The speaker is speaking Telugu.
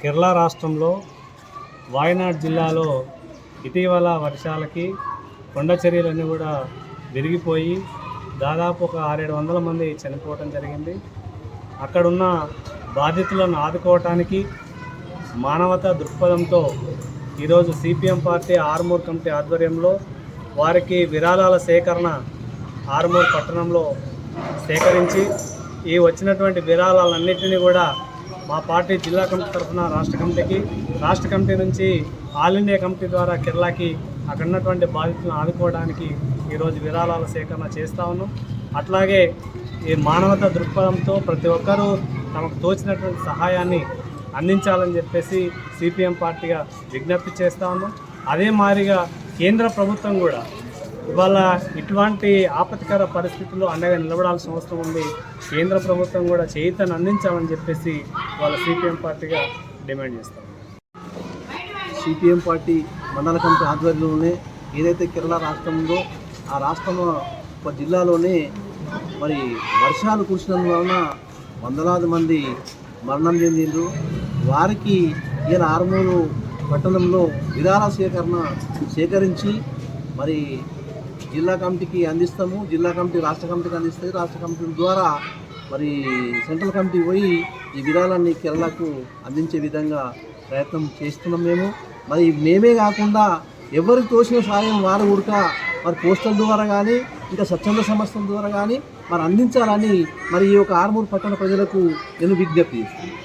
కేరళ రాష్ట్రంలో వాయనాడ్ జిల్లాలో ఇటీవల వర్షాలకి కొండ చర్యలన్నీ కూడా విరిగిపోయి దాదాపు ఒక ఆరేడు వందల మంది చనిపోవటం జరిగింది. అక్కడున్న బాధితులను ఆదుకోవటానికి మానవతా దృక్పథంతో ఈరోజు సిపిఎం పార్టీ ఆర్మూర్ కమిటీ ఆధ్వర్యంలో వారికి విరాళాల సేకరణ ఆర్మూర్ పట్టణంలో సేకరించి ఈ వచ్చినటువంటి విరాళాలన్నింటినీ కూడా మా పార్టీ జిల్లా కమిటీ తరఫున రాష్ట్ర కమిటీకి రాష్ట్ర కమిటీ నుంచి ఆల్ ఇండియా కమిటీ ద్వారా కేరళకి అక్కడ ఉన్నటువంటి బాధితులను ఆదుకోవడానికి ఈరోజు విరాళాల సేకరణ చేస్తూ ఉన్నాం. అట్లాగే ఈ మానవత దృక్పథంతో ప్రతి ఒక్కరూ తమకు తోచినటువంటి సహాయాన్ని అందించాలని చెప్పేసి సిపిఎం పార్టీగా విజ్ఞప్తి చేస్తూ ఉన్నాం. అదే మాదిరిగా కేంద్ర ప్రభుత్వం కూడా ఇవాళ ఇటువంటి ఆపత్కర పరిస్థితుల్లో అండగా నిలబడాల్సిన అవసరం ఉంది. కేంద్ర ప్రభుత్వం కూడా చేయితను అందించాలని చెప్పేసి వాళ్ళ సిపిఎం పార్టీగా డిమాండ్ చేస్తాం. సిపిఎం పార్టీ మండల కమిటీ ఆధ్వర్యంలోనే ఏదైతే కేరళ రాష్ట్రంలో ఆ రాష్ట్రం ఒక జిల్లాలోనే మరి వర్షాలు కురిసినందువలన వందలాది మంది మరణం చెందిండ్రు. వారికి ఈయన ఆరుమూరు పట్టణంలో విరాళ సేకరణ సేకరించి మరి జిల్లా కమిటీకి అందిస్తాము జిల్లా కమిటీ రాష్ట్ర కమిటీకి అందిస్తుంది రాష్ట్ర కమిటీ ద్వారా మరి సెంట్రల్ కమిటీ పోయి ఈ విరాళాన్ని కేరళకు అందించే విధంగా ప్రయత్నం చేస్తున్నాం మేము. మరి మేమే కాకుండా ఎవరికి తోసిన సాయం వారు ఉడక మరి పోస్టల్ ద్వారా కానీ ఇంకా స్వచ్ఛంద సంస్థల ద్వారా కానీ మరి అందించాలని మరి ఈ యొక్క ఆర్మూర్ పట్టణ ప్రజలకు నేను విజ్ఞప్తి చేస్తున్నాను.